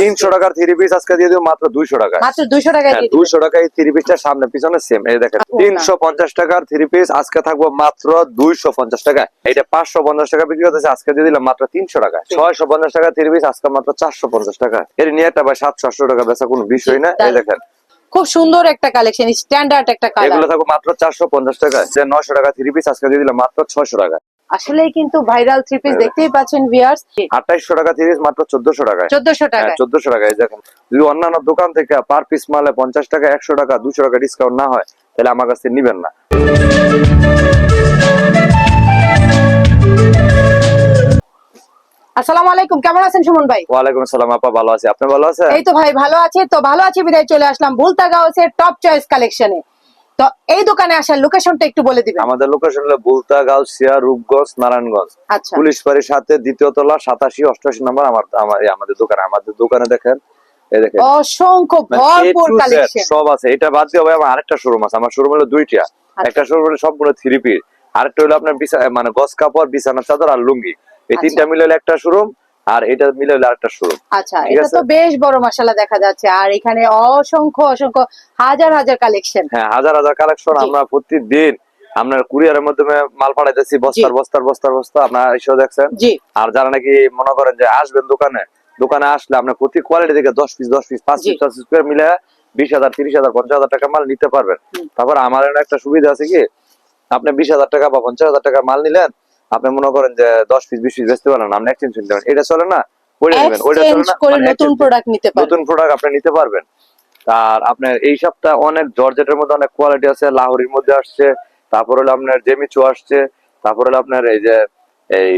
তিনশো টাকার three piece আজকে দিয়ে দেবো মাত্র দুইশো টাকা মাত্র দুইশো দিয়ে দিবেন। দুইশো টাকায় থ্রি পিসটা সামনে পিছনে সেম এই দেখেন আচ্ছা, তিনশো পঞ্চাশ টাকার থ্রি পিস আজকে থাকব মাত্র দুইশো পঞ্চাশ টাকা এটা পাঁচশো পঞ্চাশ টাকা বিক্রি করতেছে আজকে দিয়ে দিলাম মাত্র তিনশো টাকা ছয়শো পঞ্চাশ টাকা থ্রি পিস আজকে মাত্র চারশো পঞ্চাশ টাকা এর নিয়ে একটা ভাই সাতশো আটশো টাকা বেচা কোনো বিষয় না। এই দেখেন। খুব সুন্দর একটা কালেকশন স্ট্যান্ডার্ড একটা এগুলো থাকব মাত্র চারশো পঞ্চাশ টাকা যে নয়শো টাকা থ্রি পিস আজকে দিয়ে দিলাম মাত্র ছয়শো টাকা আসলেই কিন্তু ভাইরাল থ্রি পিস। দেখতেই পাচ্ছেন ভিউয়ার্স আঠাইশশো টাকা থ্রি পিস মাত্র চোদ্দশো টাকায়। চোদ্দশো টাকা হ্যাঁ চোদ্দশো টাকা এই দেখেন যদি অন্যান্য দোকান থেকে পার পিস মালে পঞ্চাশ টাকা একশো টাকা দুশো টাকা ডিসকাউন্ট না হয় তাহলে আমার কাছে নিবেন না। আসসালামু আলাইকুম কেমন আছেন সুমন ভাই? ওয়ালাইকুম আসসালাম আপা ভালো আছি। আপনি ভালো আছেন? এই তো ভাই ভালো আছে। তো ভালো আছে বিদায় চলে আসলাম ভুলতা গাউসের টপ চয়েস কালেকশনে তো এই দোকানে আসার লোকেশনটা একটু বলে দিবেন। আমাদের লোকেশন হলো বুলতা রূপগঞ্জ নারায়ণগঞ্জ। আচ্ছা। পুলিশ বাড়ির সাথে দ্বিতীয় তলা সাতাশি অষ্টাশি নম্বর আমার আমাদের দোকানে। আমাদের দোকানে দেখেন অসংখ্য মানে ভরপুর কালেকশন সব আছে। এটা বাদ দিয়ে ভাই আমার আরেকটা শোরুম আছে। আমার শোরুম হলো দুইটা। আচ্ছা। একটা শোরুম হলো থ্রি পিস আরেকটা হলো আপনার মানে গস কাপড় বিছানা চাদর আর লুঙ্গি। এই আচ্ছা। তিনটা মিলে একটা শোরুম আর এটা মিলে হলো আরেকটা শোরুম আচ্ছা এটা তো বেশ বড় মশালা দেখা যাচ্ছে। আর এখানে অসংখ্য অসংখ্য হাজার হাজার কালেকশন হ্যাঁ হাজার হাজার কালেকশন আমরা প্রতিদিন আপনার কুরিয়ারের মাধ্যমে মাল পাঠাইতেছি বস্তার বস্তার বস্তার বস্তা আপনারা এসেও দেখছেন? জি। আর যারা নাকি মনে করেন যে আসবেন দোকানে দোকানে আসলে আপনার প্রতি কোয়ালিটি থেকে দশ পিস দশ পিস পাঁচ পিস পাঁচ পিস করে মিলে বিশ হাজার তিরিশ হাজার পঞ্চাশ হাজার টাকা মাল নিতে পারবেন। তারপর আমার একটা সুবিধা আছে কি? আপনি বিশ হাজার টাকা বা পঞ্চাশ হাজার টাকা মাল নিলেন আপনি মনে করেন যে দশ পিস বিশ পিস বেচতে পারেন আপনি এক্সচেঞ্জ নিতে পারেন। এটা চলে না? ওইটা নেবেন। ওইটা চলে না? মানে নতুন প্রোডাক্ট নিতে পারবেন। নতুন প্রোডাক্ট আপনি নিতে পারবেন। আর আপনার এই সপ্তাহ অনেক জর্জেটের মধ্যে অনেক কোয়ালিটি আছে লাহোরির মধ্যে আসছে তারপর হলো আপনার জেমিচু আসছে তারপর হলো আপনার এই যে এই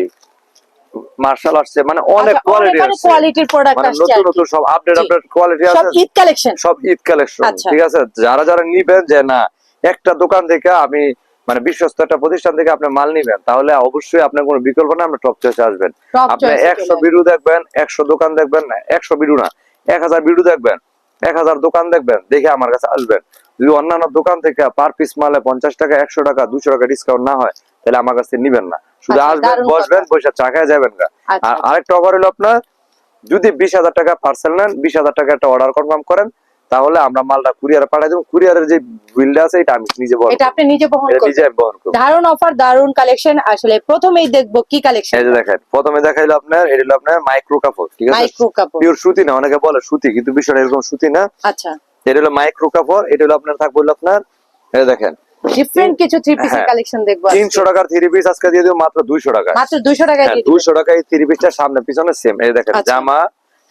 মার্শাল আসছে মানে অনেক আচ্ছা, কোয়ালিটি অনেক আসছে কোয়ালিটির প্রোডাক্ট আসছে নতুন নতুন সব আপডেট আপডেট কোয়ালিটি সব আছে। ঈদ কালেকশন সব ঈদ কালেকশন। ঠিক আছে? যারা যারা নিবেন যে না একটা দোকান থেকে আমি মানে বিশ্বস্ত একটা প্রতিষ্ঠান থেকে আপনি মাল নিবেন তাহলে অবশ্যই আপনার কোনো বিকল্প না আপনি টপ চয়েসে আসবেন। আপনি একশো বিডু দেখবেন একশো দোকান দেখবেন না একশো বিডু না এক হাজার বিডু দেখবেন এক হাজার দোকান দেখবেন দেখে আমার কাছে আসবেন। যদি অন্যান্য দোকান থেকে পার পিস মালে পঞ্চাশ টাকা একশো টাকা দুশো টাকা ডিসকাউন্ট না হয় তাহলে আমার কাছে নিবেন না। শুধু আচ্ছা, আসবেন বসবেন। পয়সা চা খায় যাবেন গা। আচ্ছা। আর আরেকটা অফার হলো আপনার যদি বিশ হাজার টাকা পার্সেল নেন বিশ হাজার টাকা একটা অর্ডার কনফার্ম করেন তাহলে আমরা মালটা কুরিয়ারে পাঠাই দেবো। কুরিয়ারের যে বিলটা আছে এটা আমি নিজে বহন এটা আপনি নিজে বহন করব। এটা নিজে বহন করব। দারুণ অফার দারুণ কালেকশন আসলে প্রথমেই দেখব কি কালেকশন এই যে দেখেন প্রথমে দেখাইলো আপনার এটা হলো আপনার মাইক্রো কাপড় ঠিক আছে? মাইক্রো কাপড়। পিওর সুতি না অনেকে বলে সুতি কিন্তু বিষয়টা এরকম সুতি না। আচ্ছা। এটা হলো মাইক্রো কাপড় এটা হলো আপনার থাকবে আপনার এটা দেখেন। ডিফারেন্ট কিছু থ্রি হ্যাঁ। কালেকশন দেখব আজকে। তিনশো টাকার থ্রি পিস আজকে দিয়ে দেবো মাত্র দুইশো টাকা মাত্র দুইশো টাকায় দিয়ে দিবেন। দুইশো টাকায় থ্রি পিসটা সামনে পিছনে সেম এই দেখেন আচ্ছা। জামা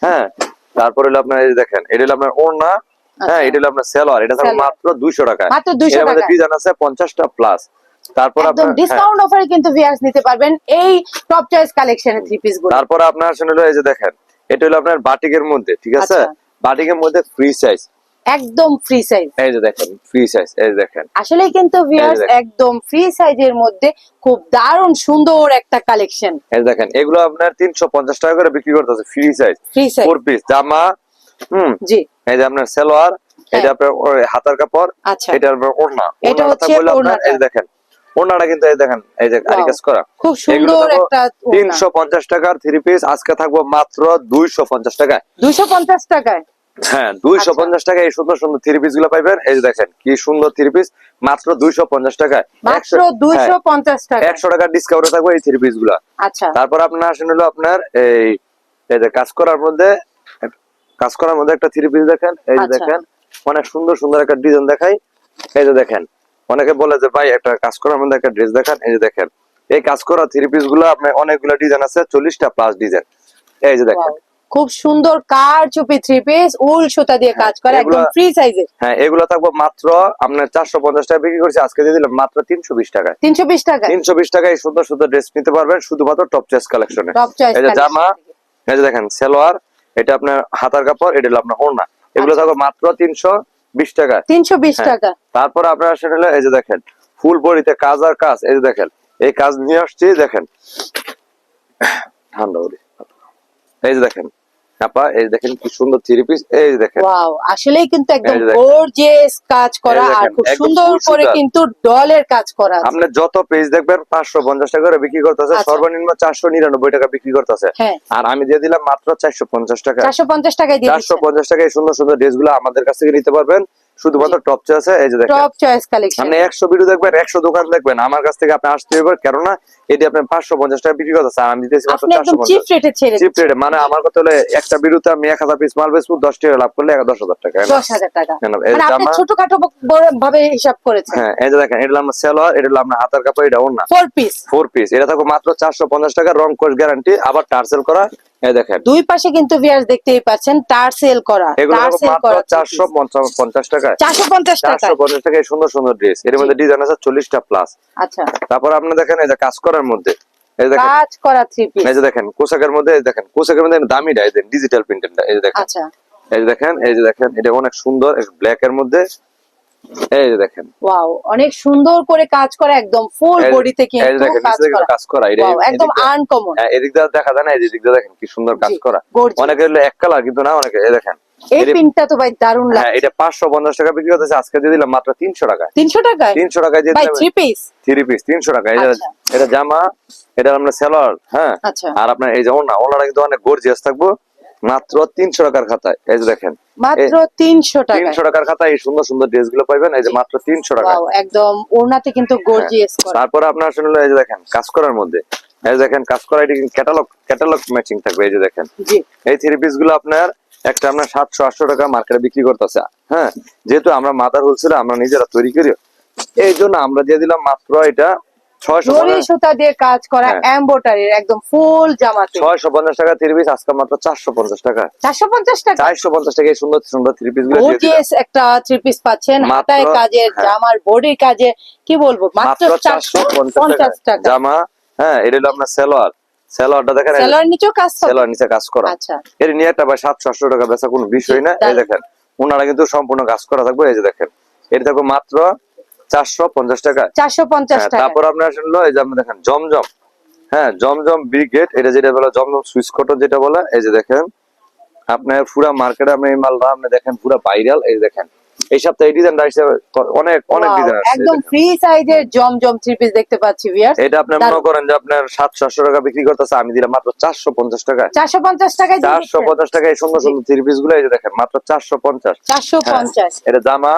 হ্যাঁ তারপরে হলো আপনার এই দেখেন এটা হলো আপনার ওড়না হ্যাঁ আচ্ছা। এটা হলো আপনার সেলোয়ার। এটা মাত্র দুইশো টাকা মাত্র 200 এর মধ্যে ডিজাইন আছে পঞ্চাশটা প্লাস তারপর একদম হ্যাঁ, ডিসকাউন্ট অফারে কিন্তু ভিউয়ার্স নিতে পারবেন এই টপ চয়েস কালেকশনের থ্রি পিসগুলো। তারপরে আপনার আসলে এই যে দেখেন এটা হলো আপনার বাটিকের মধ্যে ঠিক আছে? আচ্ছা। বাটিকের মধ্যে ফ্রি সাইজ একদম ফ্রি সাইজ এই যে দেখেন ফ্রি সাইজ এই যে দেখেন। আসলে কিন্তু ভিউয়ার্স একদম ফ্রি সাইজের মধ্যে খুব দারুণ সুন্দর একটা কালেকশন এই যে দেখেন এগুলো আপনার তিনশো পঞ্চাশ টাকা করে বিক্রি করতেছে free size free size four piece জামা হুম। জি। এই যে আপনার সেলোয়ার হ্যাঁ। এটা আপনার ওই হাতার কাপড় আচ্ছা। এটা আপনার ওড়না। এটা হচ্ছে আপনার ওড়নাটা। এই দেখেন ওড়নাটা কিন্তু এই দেখেন এই যে আরি কাজ করা। খুব সুন্দর একটা তিনশো পঞ্চাশ টাকার থ্রি পিস আজকে থাকব মাত্র দুইশো পঞ্চাশ টাকায়। দুইশো পঞ্চাশ টাকায়? হ্যাঁ আচ্ছা। পঞ্চাশ টাকায় এই সুন্দর সুন্দর থ্রি পিসগুলো পাইবেন। এই যে দেখেন কি সুন্দর থ্রি পিস মাত্র দুইশো পঞ্চাশ টাকায়। মাত্র দুইশো পঞ্চাশ টাকা একশো টাকার ডিসকাউন্টে থাকবে এই থ্রি পিসগুলা। আচ্ছা। তারপর আপনার আসেন হলো আপনার এই এই যে কাজ করার মধ্যে কাজ করার মধ্যে একটা থ্রি পিস দেখেন এই যে আচ্ছা। দেখেন অনেক সুন্দর সুন্দর একটা ডিজাইন দেখাই। এই যে দেখেন অনেকে বলে যে ভাই একটা কাজ করার মধ্যে একটা ড্রেস দেখান। এই যে দেখেন এই কাজ করা থ্রি পিসগুলো আপনার অনেকগুলো ডিজাইন আছে চল্লিশটা প্লাস ডিজাইন এই যে দেখেন। খুব সুন্দর কার চুপি থ্রি পিস উল সুতা দিয়ে কাজ করে একদম ফ্রি সাইজের হ্যাঁ এগুলো থাকব মাত্র আপনার চারশো পঞ্চাশ টাকা বিক্রি করছি আজকে দিয়ে দিলাম মাত্র তিনশো বিশ টাকায়। তিনশো বিশ টাকা তিনশো বিশ টাকায় সুন্দর সুন্দর ড্রেস নিতে পারবেন শুধুমাত্র টপ চয়েস কালেকশনে টপ চয়েস এই যে জামা এই যে দেখেন সেলোয়ার এটা আপনার হাতার কাপড় এটা হলো আপনার ওড়না। এগুলো আচ্ছা। থাকবে মাত্র তিনশো বিশ টাকা। তিনশো বিশ হ্যাঁ। টাকা। তারপর আপনার সেটা হলো এই যে দেখেন ফুল বড়িতে কাজ আর কাজ এই যে দেখেন এই কাজ নিয়ে আসছি দেখেন। ঠান্ডা বলি এই যে দেখেন আপা এই দেখেন কি সুন্দর থ্রি পিস এই দেখেন। ওয়াও কিন্তু একদম। গর্জিয়াস কাজ করা আর খুব সুন্দর করে কিন্তু ডলের কাজ করা আছে। আপনি যত পেজ দেখবেন পাঁচশো পঞ্চাশ টাকা করে বিক্রি করতেছে আচ্ছা। সর্বনিম্ন চারশো নিরানব্বই টাকা বিক্রি করতেছে। হ্যাঁ। আর আমি দিয়ে দিলাম মাত্র চারশো পঞ্চাশ টাকা। চারশো পঞ্চাশ টাকায় দিয়ে চারশো পঞ্চাশ টাকা সুন্দর সুন্দর ড্রেসগুলো আমাদের কাছ থেকে নিতে পারবেন। শুধুমাত্র টপ আছে এই যে দেখেন। টপ চয়েস কালেকশন আপনি একশো ভিডিও দেখবেন একশো দোকান দেখবেন। আমার কাছ থেকে আপনি আসতে হবে কেননা এটি আপনার পাঁচশো পঞ্চাশ টাকা বিক্রি করতেছে আমি দিতেছি মাত্র আপনি চারশো একদম চিপ পঞ্চাশ রেটে ছেড়ে চিপ রেটে মানে আমার কথা হলে একটা ভিডিওতে আমি এক হাজার পিস মাল বেচবো দশ টাকা লাভ করলে এক দশ হাজার টাকা দশ হাজার টাকা। এই মানে আপনি ছোটখাটো ভাবে হিসাব করেছেন। হ্যাঁ এই যে দেখেন এটা আপনার সেলোয়ার এটা হলো আপনার হাতের কাপড় এটা ওর না ফোর পিস ফোর পিস এটা থাকবে মাত্র চারশো পঞ্চাশ টাকা রং কোর্স গ্যারান্টি আবার টার্সেল করা দেখেন। দুই পাশে কিন্তু ভিয়ার্স দেখতেই পাচ্ছেন টার সেল করা এগুলো সেল করা চারশো পঞ্চাশ টাকায়। টাকা চারশো পঞ্চাশ টাকায় সুন্দর সুন্দর ড্রেস এর মধ্যে ডিজাইন আছে চল্লিশটা প্লাস আচ্ছা। তারপর আপনি দেখেন এই যে কাজ করার মধ্যে এই দেখেন। কাজ করা থ্রি পিস এই যে দেখেন কোশাকের মধ্যে দেখেন কোশাকের মধ্যে দামিটা এই দেখেন ডিজিটাল প্রিন্টেডটা এই দেখেন। আচ্ছা। এই যে দেখেন এই যে দেখেন এটা অনেক সুন্দর ব্ল্যাক এর মধ্যে। এই যে দেখেন। ওয়াও অনেক সুন্দর করে কাজ করা একদম ফুল বডিতে কিন্তু কাজ করা। একদম আনকমন হ্যাঁ, এদিক দিয়ে দেখা যায় না এদিক দিয়ে দেখেন কি সুন্দর কাজ করা। অনেকে হলো এক কালার কিন্তু না অনেকে এই দেখেন। এই পিনটা তো ভাই দারুণ হ্যাঁ এটা টাকা বিক্রি করতেছে আজকে দিয়ে দিলাম মাত্র তিনশো টাকায়। তিনশো টাকায়? তিনশো টাকায় দিয়ে ভাই পিস টাকা এটা আচ্ছা। এটা জামা এটা সেলার হ্যাঁ। আচ্ছা। আর আপনার এই যে ওনা ওনারা কিন্তু অনেক গর্জিয়াস থাকব। মাত্র তিনশো টাকার খাতায়। এই যে দেখেন মাত্র তিনশো টাকা তিনশো টাকার খাতায় এই সুন্দর সুন্দর ড্রেসগুলো পাইবেন এই যে মাত্র তিনশো টাকা একদম ওড়নাতে কিন্তু গর্জিয়াস তারপরে আপনার আসলে এই যে দেখেন কাজ করার মধ্যে। এই দেখেন কাজ করা এটি ক্যাটালগ ক্যাটালগ ম্যাচিং থাকবে এই যে দেখেন। এই থ্রি পিসগুলো আপনার একটা আপনার সাতশো আটশো টাকা মার্কেটে বিক্রি করতেছে। হ্যাঁ যেহেতু আমরা মাদার হোলসেল আমরা নিজেরা তৈরি করি। এই জন্য আমরা দিয়ে দিলাম মাত্র এটা ছয়শো সুতা দিয়ে কাজ করা হ্যাঁ। একদম ফুল জামাতে। ছয়শো পঞ্চাশ টাকা থ্রি পিস আজকে মাত্র চারশো পঞ্চাশ টাকা। চারশো পঞ্চাশ টাকা? চারশো পঞ্চাশ টাকা এই সুন্দর সুন্দর থ্রি পিসগুলো গর্জিয়াস একটা থ্রি পিস পাচ্ছেন হাতায় কাজের হ্যাঁ। জামার বডির কাজে কি বলব? মাত্র মাত্র চারশো চারশো পঞ্চাশ পঞ্চাশ টাকা। জামা হ্যাঁ এটা হলো আপনার সেলোয়ার। সেলোয়ারটা দেখেন নিচেও কাজ হবে? সেলোয়ার নিচে কাজ করা। আচ্ছা। এর নিয়ে একটা ভাই সাতশো আটশো টাকা বেচা কোনো বিষয় না। এই দেখেন ওনারা কিন্তু সম্পূর্ণ কাজ করা থাকবে এই যে দেখেন। এটা থাকবে মাত্র চারশো পঞ্চাশ টাকা। চারশো পঞ্চাশ হ্যাঁ, টাকা। তারপর আপনার আসলে এই যে আপনি দেখেন জমজম। হ্যাঁ জমজম ব্রিগেড এটা যেটা বলে জমজম সুইচ কটন যেটা বলে এই যে দেখেন আপনার পুরা মার্কেটে আপনি এই মালটা আপনি দেখেন পুরা ভাইরাল এই দেখেন। এই সপ্তাহে এই আসছে অনেক অনেক ডিজাইন আসছে একদম ফ্রি সাইজের জমজম থ্রি পিস দেখতে পাচ্ছি ভিয়ার এটা আপনি মনে করেন যে আপনার সাতশো আটশো টাকা বিক্রি করতেছে আমি দিলাম মাত্র চারশো পঞ্চাশ টাকা চারশো পঞ্চাশ টাকায় চারশো পঞ্চাশ টাকা এই সুন্দর সুন্দর থ্রি পিসগুলো এই যে দেখেন মাত্র চারশো পঞ্চাশ। চারশো হ্যাঁ, পঞ্চাশ এটা জামা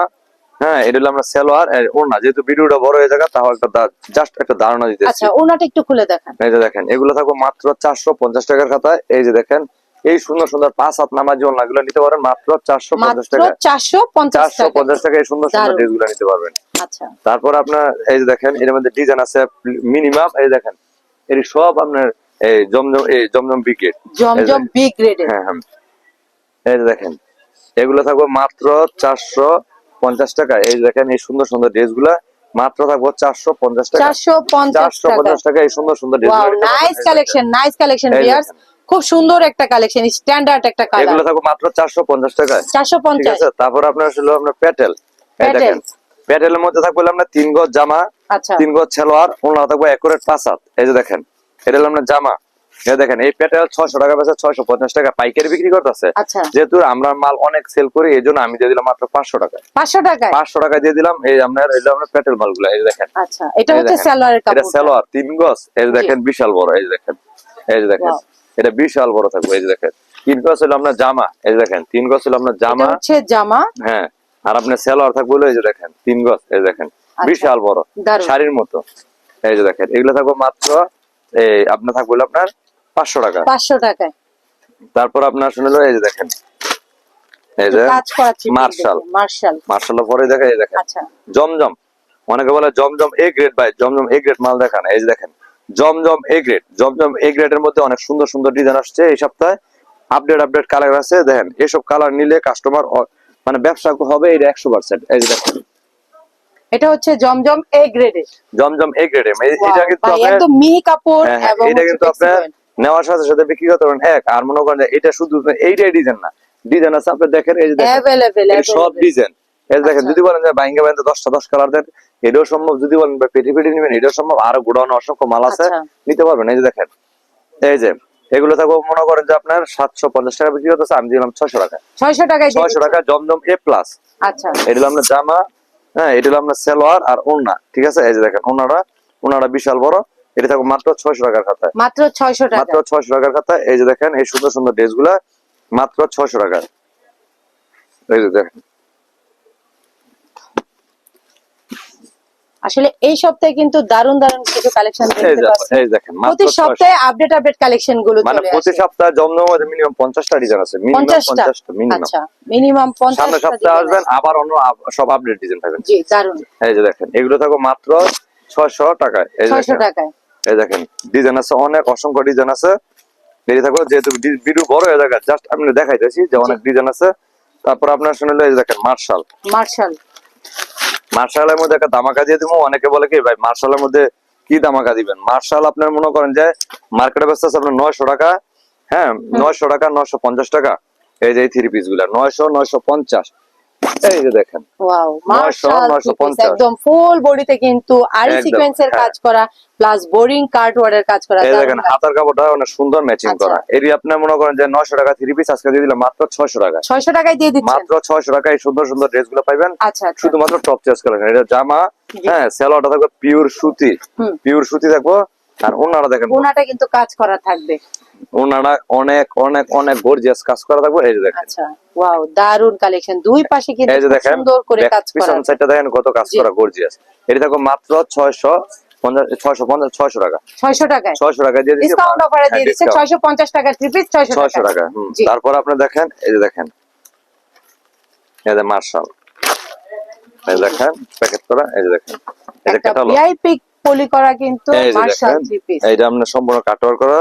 হ্যাঁ এটা হলো আমরা সেলোয়ার আর ওড়না। যেহেতু ভিডিওটা বড় হয়ে যাবে তাহলে একটা জাস্ট একটা ধারণা দিতেছি আচ্ছা ওনাটা একটু খুলে দেখান। এই যে দেখেন এগুলো থাকবে মাত্র চারশো পঞ্চাশ টাকার খাতায়। এই যে দেখেন এই সুন্দর সুন্দর পাঁচ হাত নামার জন্য এগুলো নিতে পারেন মাত্র চারশো পঞ্চাশ মাত্র টাকা চারশো পঞ্চাশ চারশো টাকা পঞ্চাশ টাকা এই সুন্দর সুন্দর নিতে পারবেন। আচ্ছা। তারপর আপনার এই যে দেখেন এর মধ্যে ডিজাইন আছে মিনিমাম এই দেখেন এর সব আপনার এই জমজম এই জমজম বিকেট জমজম বিগ রেডের হ্যাঁ হ্যাঁ। এই যে দেখেন এগুলো থাকবে মাত্র চারশো পঞ্চাশ টাকা। এই দেখেন এই সুন্দর সুন্দর ড্রেসগুলা মাত্র থাকব চারশো পঞ্চাশ টাকা। চারশো পঞ্চাশ টাকা পঞ্চাশ টাকা। এই সুন্দর সুন্দর dress nice collection nice collection খুব সুন্দর একটা কালেকশন স্ট্যান্ডার্ড একটা এগুলো কালার থাকবে মাত্র চারশো পঞ্চাশ টাকায়। চারশো ঠিক পঞ্চাশ আছে? তারপর আপনার আসলে আপনার প্যাটেল। এই। দেখেন প্যাটেলের মধ্যে থাকবে আপনার তিন গজ জামা আচ্ছা। তিন গজ ছেলোয়ার ওনারা থাকবে একুরেট পাঁচ হাত। এই যে দেখেন এটা হলো আপনার জামা। দেখেন এই প্যাটেল ছয়শো টাকা বেচে ছয়শো পঞ্চাশ টাকা পাইকারি বিক্রি করতেছে আচ্ছা যেহেতু আমরা মাল অনেক সেল করি এই জন্য আমি দিয়ে দিলাম মাত্র পাঁচশো টাকা পাঁচশো টাকায় পাঁচশো টাকা দিয়ে দিলাম এই আপনার এই যে আপনার প্যাটেল মালগুলো এই দেখেন আচ্ছা এটা হচ্ছে সালোয়ার তিন গজ এই দেখেন বিশাল বড় এই দেখেন এই দেখেন এটা বিশাল বড় থাকবে এই দেখেন তিন গজ হলো আপনার জামা এই যে দেখেন তিন গজ হলো আপনার জামা হচ্ছে জামা হ্যাঁ আর আপনার সালোয়ার থাকবে এই যে দেখেন তিন গজ এই দেখেন বিশাল বড়। শাড়ির মতো এই যে দেখেন এগুলো থাকবে মাত্র এই আপনার থাকবে আপনার পাঁচশো টাকা। পাঁচশো টাকায়। তারপর আপনার এই যে দেখেন এই যে মার্শাল। মার্শাল। মার্শাল পরে দেখে এই দেখেন আচ্ছা। জমজম। অনেকে বলে জমজম এ গ্রেড ভাই জমজম এ গ্রেড মাল দেখান। এই যে দেখেন জমজম এ গ্রেড জমজম এ গ্রেডের মধ্যে অনেক সুন্দর সুন্দর ডিজাইন আসছে এই সপ্তাহে। আপডেট আপডেট কালার আছে দেখেন এসব কালার নিলে কাস্টমার মানে ব্যবসা হবে এটা একশো পার্সেন্ট এই যে দেখেন। এটা হচ্ছে জমজম এ গ্রেডের জমজম এ গ্রেড এটা কিন্তু আপনার হ্যাঁ, হ্যাঁ, এবং এটা কিন্তু আপনার। নেওয়ার সাথে সাথে বিক্রি করতে পারেন। এক আর মনে করেন এটা শুধু এইটাই ডিজাইন না। ডিজাইন আছে আপনি দেখেন এই যে দেখেন সব ডিজাইন এই দেখেন আচ্ছা। যদি বলেন যে বাইঙ্গা বাইন্দা দশটা দশ কালার দেন এটাও সম্ভব। যদি বলেন বা পেটি পেটি নেবেন এটাও সম্ভব। আরও গোডাউন অসংখ্য মাল আছে আচ্ছা। নিতে পারবেন। এই যে দেখেন এই যে এগুলো থাকব মনে করেন যে আপনার সাতশো পঞ্চাশ টাকা বিক্রি করতেছে আমি দিলাম ছয়শো টাকা। ছয়শো টাকা ছয়শো টাকা জমজম এ প্লাস আচ্ছা। এটা হলো আপনার জামা হ্যাঁ এটা হলো আপনার সেলোয়ার আর ওড়না ঠিক আছে? এই যে দেখেন ওনারা ওনারা বিশাল বড়। এটা থাকবে মাত্র ছয়শো টাকার খাতায় মাত্র ছয়শো টাকা। মাত্র ছয়শো টাকার খাতায় এই যে দেখেন এই সুন্দর সুন্দর ড্রেসগুলা মাত্র ছয়শো টাকা। এই যে দেখেন। আসলে এই সপ্তাহে কিন্তু দারুণ দারুণ কিছু কালেকশন প্রতি সপ্তাহে আপডেট আপডেট কালেকশনগুলো মানে প্রতি সপ্তাহে জমজম মিনিমাম পঞ্চাশটা ডিজাইন আছে মিনিমাম আচ্ছা মিনিমাম সামনে সপ্তাহে আসবেন আবার অন্য সব আপডেট ডিজাইন জি দারুণ। এই যে দেখেন এগুলো থাকবে মাত্র ছয়শো টাকায়। এই টাকায়। এই দেখেন ডিজাইন আছে অনেক অসংখ্য ডিজাইন আছে। থাকবে যেহেতু ভিডিও বড় হয়ে যাবে জাস্ট আমি দেখাইতেছি যে অনেক ডিজাইন আছে। তারপর আপনার শুনলে এই দেখেন মার্শাল মার্শাল মার্শালের মধ্যে একটা দামাকা দিয়ে দিব অনেকে বলে কি ভাই মার্শালের মধ্যে কি দামাকা দিবেন? মার্শাল আপনার মনে করেন যে মার্কেটে ব্যস্ত আছে আপনার নয়শো টাকা হ্যাঁ নয়শো টাকা নয়শো পঞ্চাশ টাকা। এই যে থ্রি পিসগুলা নয়শো নয়শো পঞ্চাশ। এই যে দেখেন। ওয়াও 900, মার্শাল 950 একদম ফুল বডিতে কিন্তু আরি সিকোয়েন্সের হ্যাঁ। কাজ করা প্লাস বোরিং ওয়ার্ডের কাজ করা এই দেখেন হাতার কাপড়টা অনেক সুন্দর ম্যাচিং আচ্ছা। করা। এটি আপনার মনে করেন যে নয়শো টাকা থ্রি পিস আজকে দিয়ে দিলাম মাত্র ছয়শো টাকা ছয়শো টাকায় দিয়ে দিচ্ছেন? মাত্র ছয়শো টাকা এই সুন্দর সুন্দর ড্রেসগুলো পাইবেন। আচ্ছা আচ্ছা। শুধুমাত্র টপ চেস করেন এটা জামা হ্যাঁ সেলোয়ারটা থাকবে পিওর সুতি। পিওর সুতি থাকব। আর ওনারা দেখেন। ওনাটা কিন্তু কাজ করা থাকবে। ওনারা অনেক অনেক অনেক গর্জিয়াস কাজ করা থাকবে এই যে দেখেন। আচ্ছা ওয়াও দারুণ কালেকশন দুই পাশে কিন্তু সুন্দর করে কাজ করা পিছন সাইডটা দেখেন কত কাজ। করা গর্জিয়াস এটা থাকবে মাত্র ছয়শো পঞ্চাশ ছয়শো পঞ্চাশ ছয়শো টাকা। ছয়শো টাকায়? ছয়শো টাকা দিয়ে দিচ্ছি ডিসকাউন্ট অফারে হ্যাঁ। তারপর আপনি দেখেন এই যে দেখেন। মার্শাল। এই দেখেন প্যাকেট করা এই যে দেখেন। ক্যাটালগ পলি করা কিন্তু মার্শাল থ্রি পিস সম্পূর্ণ কাটওয়ার করা।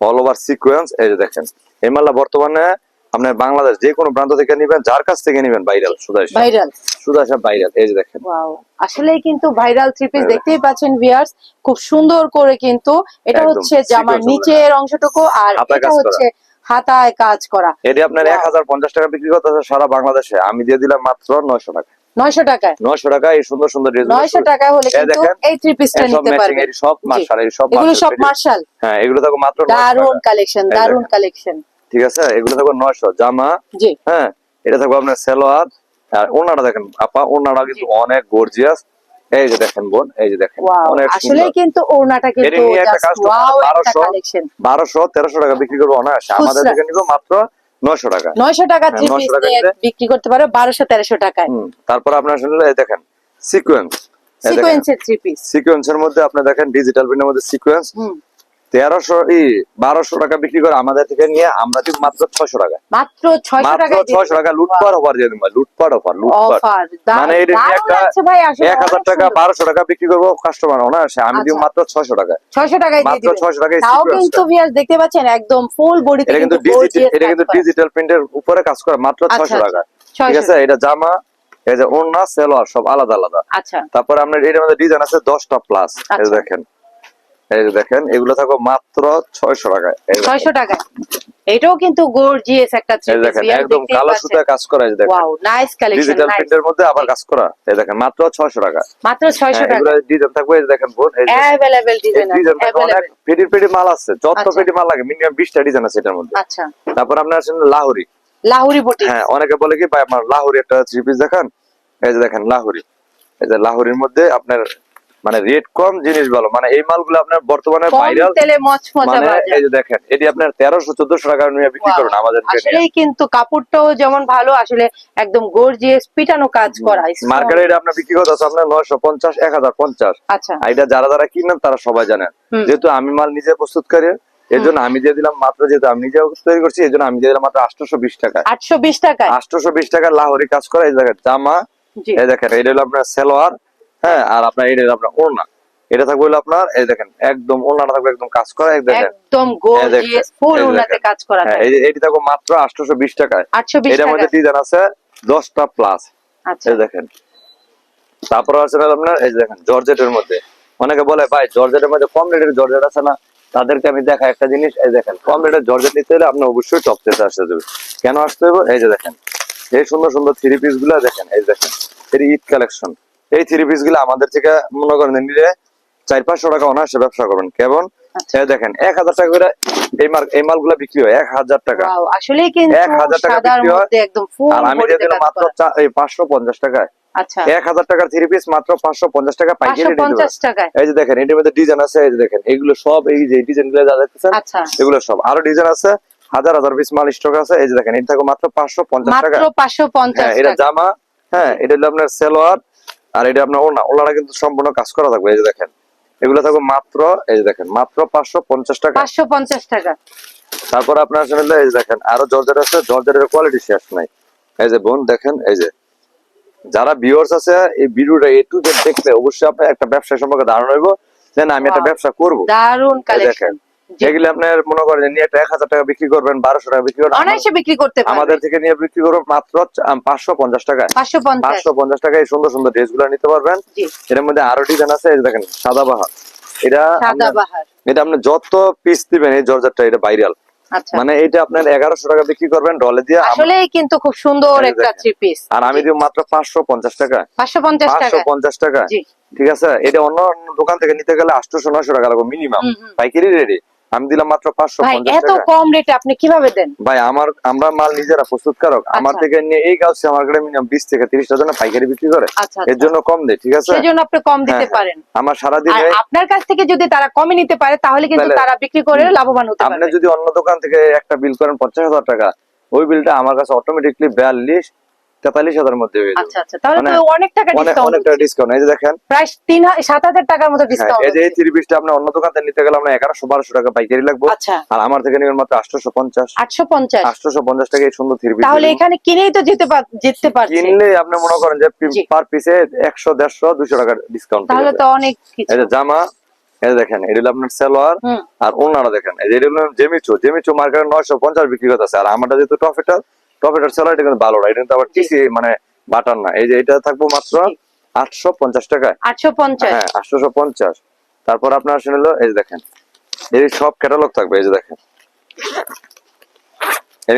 অল ওভার সিকোয়েন্স এই যে দেখেন। এই মাল্লা বর্তমানে আপনার বাংলাদেশ যে কোনো প্রান্ত থেকে নিবেন যার কাছ থেকে নিবেন ভাইরাল সুদা হিসাব। ভাইরাল সুদা হিসাব ভাইরাল এই যে দেখেন। ওয়াও আসলেই কিন্তু ভাইরাল থ্রি পিস। দেখতেই পাচ্ছেন ভিয়ার্স খুব সুন্দর করে কিন্তু এটা হচ্ছে জামার নিচের অংশটুকু আর এটা হচ্ছে হাতায় কাজ করা। এটি আপনার. এক হাজার পঞ্চাশ টাকা বিক্রি করতেছে সারা বাংলাদেশে। আমি দিয়ে দিলাম মাত্র নয়শো টাকা। নয়শো টাকায়। নয়শো টাকা এই সুন্দর সুন্দর ড্রেস নয়শো টাকা হলে কিন্তু এই থ্রি পিসটা নিতে পারবেন। সব মার্শাল এই সব এগুলো সব মার্শাল হ্যাঁ এগুলো মাত্র দারুণ কালেকশন দারুণ কালেকশন ঠিক আছে এগুলো থাকবে নয়শো জামা। জি। হ্যাঁ এটা থাকবে আপনার সেলোয়ার। আর ওনারা দেখেন আপা ওনারা কিন্তু অনেক গর্জিয়াস এই যে দেখেন বোন এই যে দেখেন অনেক আসলে কিন্তু ওড়নাটা কিন্তু এর নিয়ে একটা জাস্ট customer ওয়াও একটা 1200 কালেকশন বারোশো তেরোশো টাকা বিক্রি করব অনায়াসে। আমাদের। থেকে নিবো মাত্র নয়শো টাকা নয়শো টাকা থ্রি পিস বিক্রি করতে পারো বারোশো তেরোশো টাকায়। তারপর আপনার শুনলে দেখেন সিকোয়েন্স সিকোয়েন্সের থ্রি পিস সিকোয়েন্সের মধ্যে আপনি দেখেন ডিজিটাল প্রিন্টের মধ্যে সিকোয়েন্স তেরোশো ই বারোশো টাকা বিক্রি করে আমাদের থেকে নিয়ে আমরা দিব মাত্র ছয়শো টাকা। মাত্র ছয়শো ছয়শো টাকা লুটপাট অফার দিয়ে দিব লুটপাট অফার লুটপাট। মানে এক হাজার টাকা বারোশো টাকা বিক্রি করব কাস্টমার আমি দিব আচ্ছা। মাত্র ছয়শো টাকা। ছয়শো দিয়ে মাত্র 600 টাকায় তাও কিন্তু। দেখতে পাচ্ছেন একদম ফুল বডিতে এটা কিন্তু ডিজিটাল এটা কিন্তু ডিজিটাল প্রিন্টের উপরে কাজ করে মাত্র আচ্ছা, ছয়শো টাকা। ঠিক আছে? এটা জামা এই যে ওড়না সেলোয়ার সব আলাদা আলাদা। আচ্ছা। তারপরে আপনার এটার মধ্যে ডিজাইন আছে দশটা প্লাস আচ্ছা। দেখেন। এই যে দেখেন এগুলো থাকো মাত্র ছয়শো টাকায়। এই যে দেখেন। ছয়শো টাকায়। এটাও কিন্তু গর্জিয়াস একটা থ্রি পিস দেখেন একদম কালো সুতায় কাজ করা এই দেখেন। ওয়াও নাইস কালেকশন ডিজিটাল প্রিন্টের মধ্যে আবার কাজ করা। এই দেখেন মাত্র ছয়শো টাকা। মাত্র ছয়শো হ্যাঁ, টাকা। এগুলো ডিজাইন থাকবে এই দেখেন বোন এই এই ডিজাইন অনেক অ্যাভেলেবেল পেটি পেটি মাল আছে যত আচ্ছা। পেটি মাল লাগে মিনিমাম ডিজাইন আছে এটার মধ্যে। আচ্ছা। তারপর আপনার আছেন লাহোরি। লাহুরি বুটি হ্যাঁ অনেকে বলে কি ভাই আমার লাহোরি একটা থ্রি পিস দেখান। এই যে দেখেন লাহোরি। এই যে লাহোরির মধ্যে আপনার মানে রেট কম জিনিস ভালো। মানে এই মালগুলো আপনার বর্তমানে ভাইরাল তেলে মচমচা মানে এই যে দেখেন এটি আপনার তেরোশো চোদ্দশো টাকা নিয়ে বিক্রি করেন আমাদের আসলেই কিন্তু কাপড়টাও যেমন ভালো আসলে একদম গর্জিয়াস পিটানো কাজ করা। মার্কেটে এটা আপনার বিক্রি করতে আপনার নয়শো পঞ্চাশ এক হাজার পঞ্চাশ। আচ্ছা। আর এটা যারা যারা কিনেন তারা সবাই জানেন যেহেতু আমি মাল নিজে প্রস্তুত করি এর জন্য আমি দিয়ে দিলাম মাত্র যেহেতু আমি নিজে তৈরি করছি এই জন্য আমি দিয়ে দিলাম মাত্র আটশোশো বিশ টাকা আটশো বিশ টাকায়? আটশোশো বিশ টাকা লাহোরি কাজ করা এই দেখেন জামা এই দেখেন এটা হলো আপনার সেলোয়ার হ্যাঁ আর আপনার এটা আপনার ওড়না। এটা থাকবে হলো আপনার এই দেখেন একদম ওড়নাটা থাকবে একদম কাজ করা দেখেন। একদম গর্জিয়াস ফুল দেখেন। কাজ করা হ্যাঁ এই এটি থাকবে মাত্র আটশোশো বিশ টাকায়। আটশো বিশ এটার মধ্যে ডিজাইন আছে দশটা প্লাস আচ্ছা। এই দেখেন। তারপর আছে আপনার এই দেখেন জর্জেটের মধ্যে। অনেকে বলে ভাই জর্জেটের মধ্যে কম রেটের জর্জেট আছে না? তাদেরকে আমি দেখা একটা জিনিস এই দেখেন কম রেটের জর্জেট নিতে হলে আপনি অবশ্যই টপ চেতে আসতে হবে। কেন আসতে হবে? এই যে দেখেন এই সুন্দর সুন্দর থ্রি পিসগুলা দেখেন এই দেখেন এর ঈদ কালেকশন এই থ্রি পিসগুলা আমাদের থেকে মনে করেন নিলে চার পাঁচশো টাকা অনায়াসে ব্যবসা করবেন। কেমন? আচ্ছা। দেখেন এক হাজার টাকা করে এই মাল এই মালগুলা বিক্রি হয় এক হাজার টাকা। কিন্তু 1000 টাকা বিক্রি হয়। আর আমি দিয়ে দিলাম মাত্র এই পাঁচশো পঞ্চাশ টাকায় আচ্ছা। এক হাজার টাকার থ্রি পিস মাত্র পাঁচশো পঞ্চাশ টাকা পাইকারি এই যে দেখেন এটার মধ্যে ডিজাইন আছে এই যে দেখেন এগুলো সব এই যে ডিজাইনগুলো যা দেখতেছেন আচ্ছা। এগুলো সব। আরও ডিজাইন আছে হাজার হাজার পিস মাল স্টক আছে এই যে দেখেন এটা থাকবে মাত্র পাঁচশো পঞ্চাশ টাকা পাঁচশো পঞ্চাশ হ্যাঁ এটা জামা হ্যাঁ এটা হলো আপনার সেলোয়ার আর এটা আপনার ওনা ওনারা কিন্তু সম্পূর্ণ কাজ করা থাকবে এই যে দেখেন। এগুলো থাকবে মাত্র এই যে দেখেন মাত্র পাঁচশো পঞ্চাশ টাকা। পাঁচশো পঞ্চাশ টাকা। তারপর আপনার আসলে এই যে দেখেন আরও জর্জের আছে জর্জের কোয়ালিটি শেষ নাই। এই যে বোন দেখেন এই যে। যারা ভিউয়ার্স আছে এই ভিডিওটা একটু দেখলে অবশ্যই আপনার একটা ব্যবসা সম্পর্কে ধারণা হইব যে না আমি একটা ব্যবসা করব। দারুণ কালেকশন এগুলো আপনার মনে করেন নিয়ে এক হাজার টাকা বিক্রি করবেন বারোশো টাকা বিক্রি করবেন। অনায়াসে বিক্রি করতে আমাদের থেকে নিয়ে বিক্রি করব মাত্র পাঁচশো পঞ্চাশ টাকায়। পাঁচশো পঞ্চাশ। এই সুন্দর সুন্দর ড্রেসগুলো নিতে পারবেন। এর মধ্যে আরও ডিজাইন আছে দেখেন সাদা বাহার। এটা এটা আপনি যত পিস দিবেন এই জর্জারটা এটা ভাইরাল আচ্ছা। মানে এটা আপনার এগারোশো টাকা বিক্রি করবেন ডলে দিয়ে আসলেই কিন্তু খুব সুন্দর একটা থ্রি পিস আর আমি দিব মাত্র পাঁচশো পঞ্চাশ টাকা পাঁচশো পঞ্চাশ পাঁচশো টাকা পঞ্চাশ টাকা ঠিক আছে? এটা অন্য অন্য দোকান থেকে নিতে গেলে আটশোশো নয়শো টাকা লাগবে মিনিমাম। পাইকারি রেডি আমি দিলাম মাত্র পাঁচশো এত কম রেটে আপনি কীভাবে দেন? ভাই আমার আমরা মাল নিজেরা প্রস্তুতকারক আমার আচ্ছা। থেকে নিয়ে এই গাছ আমার কাছে মিনিমাম বিশ থেকে তিরিশটা জন্য পাইকারি বিক্রি করে। আচ্ছা এর জন্য কম দেয় ঠিক আছে? সেজন্য আপনি কম দিতে হ্যাঁ, পারেন। আমার আর সারাদিনে আপনার কাছ থেকে যদি তারা কমে নিতে পারে তাহলে কিন্তু তারা বিক্রি করে লাভবান হতে আপনি যদি অন্য দোকান থেকে একটা বিল করেন পঞ্চাশ হাজার টাকা ওই বিলটা আমার কাছে অটোমেটিকলি বিয়াল্লিশ তেতাল্লিশ হাজার মধ্যে হয়ে যাবে। আচ্ছা আচ্ছা তাহলে মানে তো অনেক টাকা অনেক ডিসকাউন্ট ডিসকাউন্ট এই যে দেখেন। প্রায় তিন সাত হাজার টাকার মতো হ্যাঁ, ডিসকাউন্ট এই যে এই থ্রি পিসটা আপনি অন্য দোকান থেকে নিতে গেলে আপনার এগারোশো বারোশো টাকা পাইকারি লাগবে। আচ্ছা। আর আমার থেকে নেবেন মাত্র আটশোশো পঞ্চাশ। আটশো পঞ্চাশ। আটশোশো পঞ্চাশ টাকা এই সুন্দর থ্রি পিস তাহলে এখানে কিনেই তো যেতে পার- জিততে কিনলে আপনি মনে করেন যে। পার পিসে একশো দেড়শো দুশো টাকা ডিসকাউন্ট তাহলে তো অনেক এই যে জামা এই দেখেন এটা হলো আপনার সালোয়ার আর ওনারা দেখেন। এই যে এটা হলো জেমিচু জেমিচু মার্কেটে নয়শো পঞ্চাশ বিক্রি করতেছে। আর আমারটা যেহেতু টফেটার টফেটার সেলার এটা কিন্তু ভালো না এটা কিন্তু আবার টিসি মানে বাটার না। এই যে এটা থাকব মাত্র আটশো পঞ্চাশ টাকায়। আটশো পঞ্চাশ। হ্যাঁ আটশোশো পঞ্চাশ তারপর আপনার শুনলো এই যে দেখেন এই সব ক্যাটালগ থাকবে এই যে দেখেন।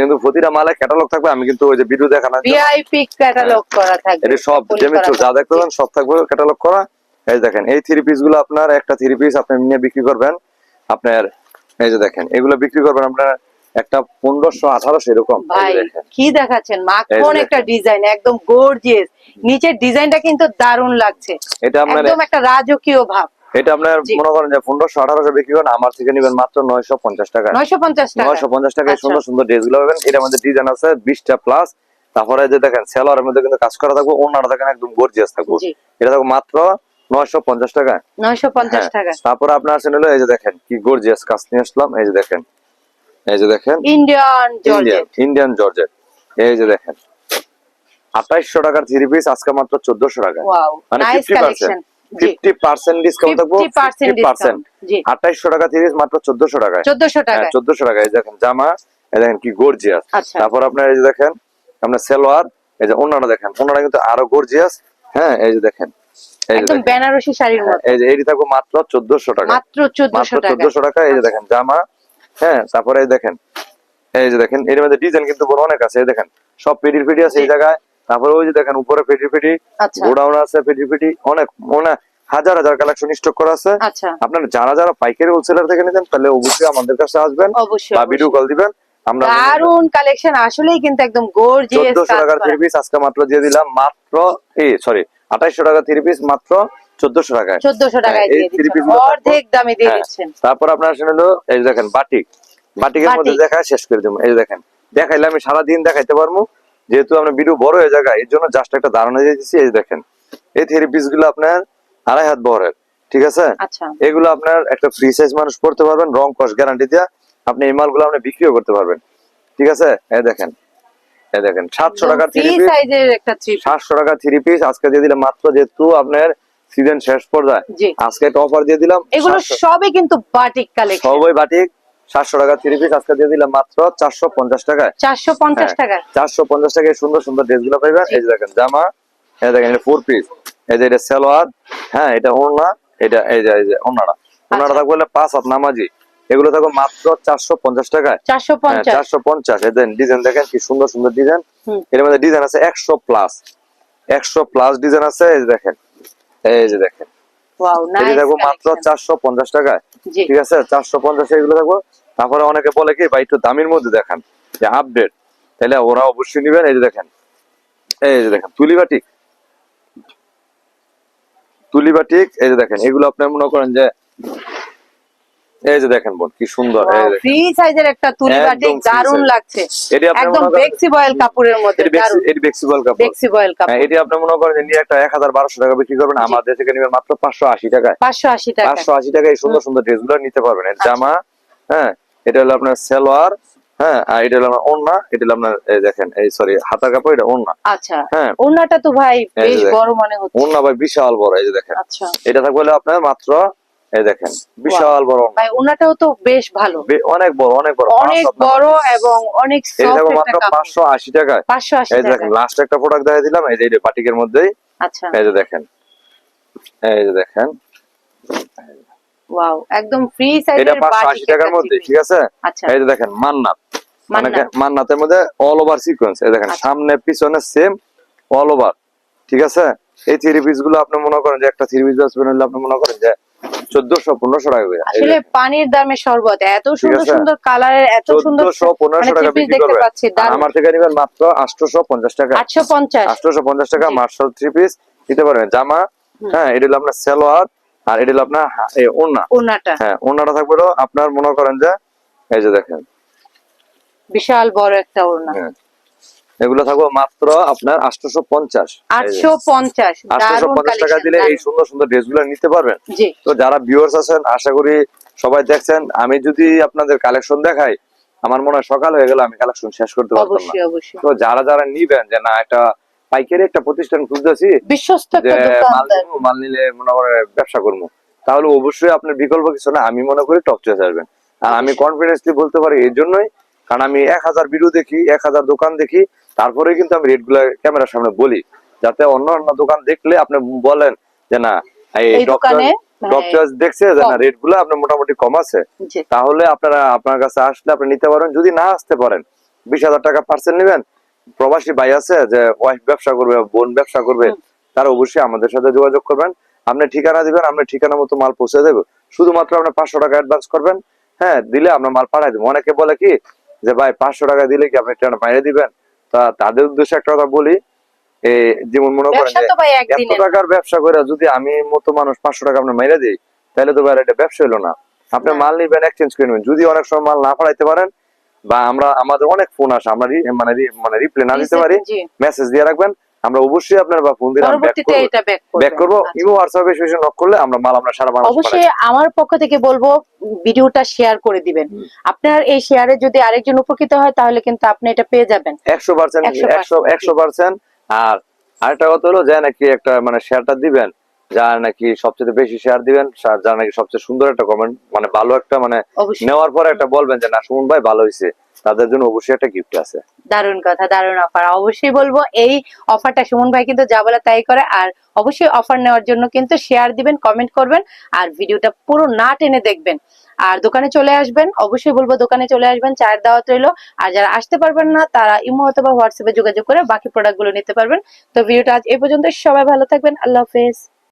কিন্তু প্রতিটা মালে ক্যাটালগ থাকবে আমি কিন্তু ওই যে ভিডিও দেখানোর জন্য ভিআইপি ক্যাটালগ করা থাকবে এটা সব করা যা থাকবে। দেখতে পাবেন সব থাকবে ক্যাটালগ করা। এই দেখেন এই থ্রি পিসগুলো আপনার একটা থ্রি পিস আপনি নিয়ে বিক্রি করবেন। আপনার এই যে দেখেন এগুলো বিক্রি করবেন আপনার একটা পনেরোশো আঠারোশো এরকম। ভাই কি দেখাচ্ছেন? মাখন একটা। ডিজাইন একদম গর্জিয়াস নিচের ডিজাইনটা কিন্তু দারুণ লাগছে। এটা আপনার একদম একটা রাজকীয় ভাব। এটা আপনার মনে করেন যে পনেরোশো আঠারোশো বিক্রি করেন আমার থেকে নেবেন মাত্র নয়শো পঞ্চাশ টাকা। নয়শো পঞ্চাশ টাকা। নয়শো পঞ্চাশ টাকায় আচ্ছা। সুন্দর সুন্দর ড্রেসগুলো পাবেন। এটার মধ্যে ডিজাইন আছে বিশটা প্লাস তারপরে যে দেখেন সেলোয়ারের মধ্যে কিন্তু কাজ করা থাকবে। অন্যরা দেখেন একদম গর্জিয়াস থাকবে। এটা থাকবে মাত্র নয়শো পঞ্চাশ টাকা নয়শো পঞ্চাশ হ্যাঁ। টাকা তারপরে আপনার হলো এই যে দেখেন কি গর্জিয়াস কাজ নিয়ে আসলাম। এই যে দেখেন। এই যে দেখেন ইন্ডিয়ান জর্জেট ইন্ডিয়ান জর্জেট এই যে দেখেন আঠাইশশো টাকার থ্রি পিস আজকে মাত্র চোদ্দশো টাকা মানে পার্সেন্ট জি। ফিফটি পার্সেন্ট ডিসকাউন্ট থাকব 50% ফিফটি পার্সেন্ট ডিসকাউন্ট জি। আঠাইশশো টাকা থ্রি পিস মাত্র চোদ্দশো টাকায়। চোদ্দশো টাকা চোদ্দশো টাকা এই দেখেন জামা এই দেখেন কি গর্জিয়াস আচ্ছা। তারপর আপনার এই যে দেখেন আপনার সেলোয়ার এই যে ওনারা দেখেন ওনারা কিন্তু আরও গর্জিয়াস হ্যাঁ এই যে দেখেন একদম বেনারসি শাড়ির হ্যাঁ, মতো এই যে এটি থাকব মাত্র চোদ্দশো টাকা মাত্র চোদ্দশো মাত্র টাকা চোদ্দশো টাকা এই যে দেখেন জামা হ্যাঁ তারপরে দেখেন। এই যে দেখেন এর মধ্যে ডিজাইন কিন্তু বড় অনেক আছে এই দেখেন। সব পেডির পেডি আছে এই জায়গায়। তারপরে ওই যে দেখেন উপরে পেডি পেডি আচ্ছা। গোডাউন আছে পেডি পেডি অনেক মানে হাজার হাজার কালেকশন স্টক করা আছে। আচ্ছা। আপনারা যারা যারা পাইকারি হোলসেলার থেকে নিতেন তাহলে অবশ্যই আমাদের কাছে আসবেন অবশ্যই বা ভিডিও কল দিবেন। আমরা দারুণ কালেকশন আসলেই কিন্তু একদম গর্জিয়াস চোদ্দশো টাকার থ্রি পিস আজকে মাত্র দিয়ে দিলাম মাত্র এই সরি আঠাইশশো টাকা থ্রি পিস মাত্র চোদ্দশো টাকায়। চোদ্দশো টাকায় দিয়ে দিচ্ছেন। অর্ধেক দামে দিয়ে হ্যাঁ। দিচ্ছেন। তারপর আপনার আসলে হলো এই দেখেন বাটিক বাটিকের মধ্যে দেখা শেষ করে দেবো। এই দেখেন দেখাইলে আমি সারাদিন দেখাইতে পারব। যেহেতু আমরা ভিডিও বড় হয়ে যায় এর জন্য জাস্ট একটা ধারণা দিয়ে দিচ্ছি এই দেখেন। এই থ্রি পিসগুলো আপনার আড়াই হাত বহরের ঠিক আছে? আচ্ছা। এগুলো আপনার একটা ফ্রি সাইজ মানুষ পড়তে পারবেন রং কস গ্যারান্টি দিয়া আপনি এই মালগুলো আপনি বিক্রিও করতে পারবেন। ঠিক আছে? এই দেখেন এই দেখেন সাতশো টাকার থ্রি পিস সাতশো টাকা থ্রি পিস আজকে দিয়ে দিলাম মাত্র যেহেতু আপনার সিজন শেষ পর্যায়ে আজকে একটা অফার দিয়ে দিলাম এগুলো সবই কিন্তু বাটিক কালেকশন সবই বাটিক সাতশো টাকা থ্রি পিস আজকে দিয়ে দিলাম মাত্র চারশো পঞ্চাশ টাকায়। চারশো পঞ্চাশ হ্যাঁ। চারশো পঞ্চাশ টাকায় সুন্দর সুন্দর ড্রেসগুলো পাইবেন এই দেখেন জামা এই দেখেন ফোর পিস এই যে এটা সালোয়ার হ্যাঁ এটা ওড়না এটা এই যে এই যে ওড়নাটা। ওড়নাটা আচ্ছা। থাকবে হলে পাঁচ হাত নামাজি। এগুলো থাকবে মাত্র চারশো পঞ্চাশ টাকায়। চারশো পঞ্চাশ। চারশো পঞ্চাশ। এই ডিজাইন দেখেন কি সুন্দর সুন্দর ডিজাইন। এর মধ্যে ডিজাইন আছে একশো প্লাস একশো প্লাস ডিজাইন আছে এই দেখেন। এই যে দেখেন। থাকব মাত্র চারশো পঞ্চাশ টাকায়। ঠিক আছে? চারশো পঞ্চাশ এগুলো থাকব তারপরে অনেকে বলে কি বা একটু দামের মধ্যে দেখান যে আপডেট তাহলে ওরা অবশ্যই নিবেন। এই যে দেখেন। এই যে দেখেন তুলি বাটিক। তুলি বাটিক এই যে দেখেন এগুলো আপনার মনে করেন যে এই যে দেখেন বোন কি সুন্দর। ফ্রি সাইজের একটা তুলি দারুণ size। লাগছে। একদম কাপড়ের মধ্যে এটি কাপড়। কাপড়। হ্যাঁ, এটি আপনি মনে করেন যে নিয়ে একটা এক হাজার বারোশো টাকা বিক্রি করবেন আমাদের থেকে নিবেন মাত্র পাঁচশো আশি টাকায়। পাঁচশো আশি টাকা পাঁচশো আশি টাকায় এই সুন্দর সুন্দর ড্রেসগুলো নিতে পারবেন। এর জামা হ্যাঁ এটা হলো আপনার সালোয়ার হ্যাঁ আর এটা হলো আপনার এটা হলো আপনার এই দেখেন এই সরি হাতার কাপড় এটা আচ্ছা। হ্যাঁ। তো ভাই বেশ বড় মনে হচ্ছে। ওড়না ভাই বিশাল বড় এই যে দেখেন। আচ্ছা। এটা থাকবে আপনার মাত্র এই দেখেন বিশাল বড়। ভাই ওনাটাও তো বেশ ভালো। অনেক বড় অনেক বড় অনেক বড় এবং অনেক সফট থাকবে একটা মাত্র কাপড়। পাঁচশো আশি টাকায়। পাঁচশো আশি এই দেখেন লাস্ট একটা প্রোডাক্ট দেখা দিলাম এই যে এটা বাটিকের মধ্যেই। আচ্ছা। এই যে দেখেন এই যে দেখেন। ওয়াও একদম ফ্রি সাইজের পাঁচশো আশি টাকার মধ্যে ঠিক আছে? আচ্ছা। এই যে দেখেন মান্নাত। মানে মান্নাতের মধ্যে অল ওভার সিকোয়েন্স এই দেখেন আচ্ছা। সামনে পিছনে সেম অল ওভার ঠিক আছে? এই থ্রি পিসগুলো আপনি মনে করেন যে একটা থ্রি পিস হলে আপনি মনে করেন যে চোদ্দশো পনেরোশো টাকা করে। আসলে পানির দামে শরবত এত সুন্দর সুন্দর কালারের এত সুন্দর চোদ্দশো পনেরোশো মানে টাকা বিক্রি দেখতে পাচ্ছি, আমার থেকে নিবেন মাত্র আটশোশো পঞ্চাশ টাকা। আটশো পঞ্চাশ আটশোশো পঞ্চাশ টাকা মার্শাল থ্রি পিস দিতে পারবেন জামা হ্যাঁ এটা হলো আপনার সালোয়ার আর এটা হলো আপনার ওড়না। ওনাটা হ্যাঁ ওড়নাটা থাকবে আপনার মনে করেন যে এই যে দেখেন। বিশাল বড় একটা ওড়না। হ্যাঁ। এগুলো থাকবে মাত্র আপনার আটশোশো পঞ্চাশ আটশো পঞ্চাশ টাকা দিলে এই সুন্দর সুন্দর ড্রেসগুলো নিতে পারবেন? তো যারা ভিউয়ার্স আছেন আশা করি সবাই দেখছেন। আমি যদি আপনাদের কালেকশন দেখাই আমার মনে হয় সকাল হয়ে গেল আমি কালেকশন শেষ করতে পারতাম না। অবশ্যই অবশ্যই। তো যারা যারা নিবেন যে না একটা পাইকারি একটা প্রতিষ্ঠান খুঁজতেছি বিশ্বস্ত মাল নিলে মনে করে ব্যবসা করব। তাহলে অবশ্যই আপনার বিকল্প কিছু না আমি মনে করি টপ চয়েস আসবেন। আর আমি কনফিডেন্সলি বলতে পারি এই জন্যই কারণ আমি এক হাজার ভিডিও দেখি এক হাজার দোকান দেখি তারপরে কিন্তু আমি রেটগুলা ক্যামেরার সামনে বলি যাতে অন্য অন্য দোকান দেখলে আপনি বলেন যে না এই দোকানে টপ দেখছে যে না রেটগুলো আপনার মোটামুটি কম আছে। তাহলে আপনারা আপনার কাছে আসলে আপনি নিতে পারেন যদি না আসতে পারেন বিশ হাজার টাকা পার্সেন্ট নেবেন। প্রবাসী ভাই আছে যে ওয়াইফ ব্যবসা করবে বোন ব্যবসা করবে তারা অবশ্যই আমাদের সাথে যোগাযোগ করবেন। আপনি ঠিকানা দিবেন আমরা ঠিকানা মতো মাল পৌঁছে দেবো। শুধুমাত্র আপনি পাঁচশো টাকা অ্যাডভান্স করবেন। হ্যাঁ দিলে আমরা মাল পাঠাই দেবো। অনেকে বলে কি যে ভাই পাঁচশো টাকা দিলে কি আপনি ট্রেন বাইরে দিবেন? তা তাদের উদ্দেশ্যে একটা কথা বলি যেমন মনে করেন এত টাকার ব্যবসা করে যদি আমি মতো মানুষ পাঁচশো টাকা আপনার মাইরে দিই তাহলে তো ভাই এটা ব্যবসা হলো না। আপনি মাল নিবেন এক্সচেঞ্জ করে নেবেন। যদি অনেক সময় মাল না পাঠাইতে পারেন বা আমরা আমাদের অনেক ফোন আসে আমরা মানে মানে রিপ্লাই না দিতে পারি মেসেজ দিয়ে রাখবেন আমরা অবশ্যই আপনার বা ফোন দিলে ব্যাক পরবর্তীতে এটা ব্যাক ব্যাক করব। ইমো হোয়াটসঅ্যাপে বেশি নক করলে আমরা মাল আমরা সারা বাংলাদেশ অবশ্যই আমার পক্ষ থেকে বলব ভিডিওটা শেয়ার করে দিবেন। আপনার এই শেয়ারে যদি আরেকজন উপকৃত হয় তাহলে কিন্তু আপনি এটা পেয়ে যাবেন। একশো পার্সেন্ট 100% একশো একশো পার্সেন্ট আর আরেকটা কথা হলো যে নাকি একটা মানে শেয়ারটা দিবেন যার নাকি সবচেয়ে বেশি শেয়ার দিবেন যার নাকি সবচেয়ে সুন্দর একটা কমেন্ট মানে ভালো একটা মানে নেওয়ার পরে একটা বলবেন যে না সুমন ভাই ভালো হয়েছে তাদের জন্য অবশ্যই একটা গিফট আছে। দারুণ কথা দারুণ অফার অবশ্যই বলব এই অফারটা সুমন ভাই কিন্তু যা বলে তাই করে আর অবশ্যই অফার নেওয়ার জন্য কিন্তু শেয়ার দিবেন কমেন্ট করবেন আর ভিডিওটা পুরো না টেনে দেখবেন। আর দোকানে চলে আসবেন অবশ্যই বলব দোকানে চলে আসবেন চায়ের দাওয়াত রইল। আর যারা আসতে পারবেন না তারা ইমো অথবা হোয়াটসঅ্যাপে যোগাযোগ করে বাকি প্রোডাক্টগুলো নিতে পারবেন। তো ভিডিওটা আজ এই পর্যন্ত সবাই ভালো থাকবেন আল্লাহ হাফেজ।